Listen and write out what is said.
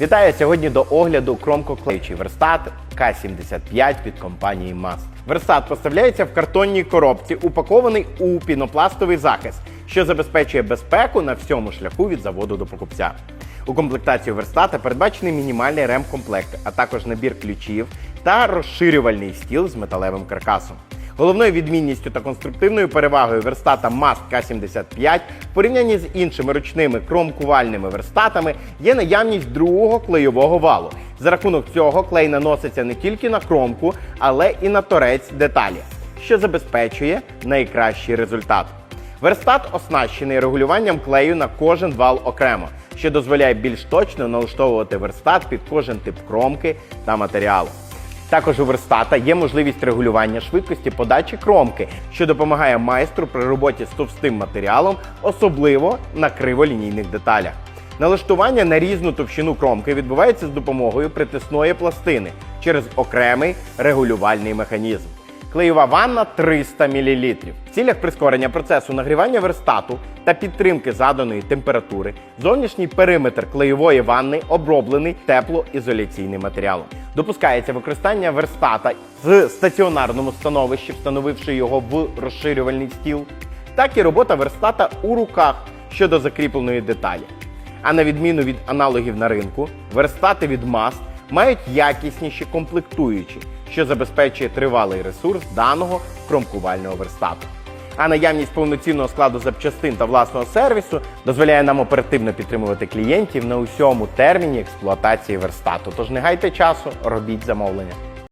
Вітаю сьогодні до огляду кромкоклеючий верстат К-75 від компанії Mast. Верстат поставляється в картонній коробці, упакований у пінопластовий захист, що забезпечує безпеку на всьому шляху від заводу до покупця. У комплектацію верстата передбачений мінімальний ремкомплект, а також набір ключів та розширювальний стіл з металевим каркасом. Головною відмінністю та конструктивною перевагою верстата Mast K75 в порівнянні з іншими ручними кромкувальними верстатами є наявність другого клейового валу. За рахунок цього клей наноситься не тільки на кромку, але і на торець деталі, що забезпечує найкращий результат. Верстат оснащений регулюванням клею на кожен вал окремо, що дозволяє більш точно налаштовувати верстат під кожен тип кромки та матеріалу. Також у верстата є можливість регулювання швидкості подачі кромки, що допомагає майстру при роботі з товстим матеріалом, особливо на криволінійних деталях. Налаштування на різну товщину кромки відбувається з допомогою притисної пластини через окремий регулювальний механізм. Клеєва ванна 300 мл. В цілях прискорення процесу нагрівання верстату та підтримки заданої температури зовнішній периметр клеєвої ванни оброблений теплоізоляційним матеріалом. Допускається використання верстата з стаціонарному становищі, встановивши його в розширювальний стіл, так і робота верстата у руках щодо закріпленої деталі. А на відміну від аналогів на ринку, верстати від Mast мають якісніші комплектуючі, що забезпечує тривалий ресурс даного кромкувального верстату. А наявність повноцінного складу запчастин та власного сервісу дозволяє нам оперативно підтримувати клієнтів на усьому терміні експлуатації верстату. Тож не гайте часу, робіть замовлення.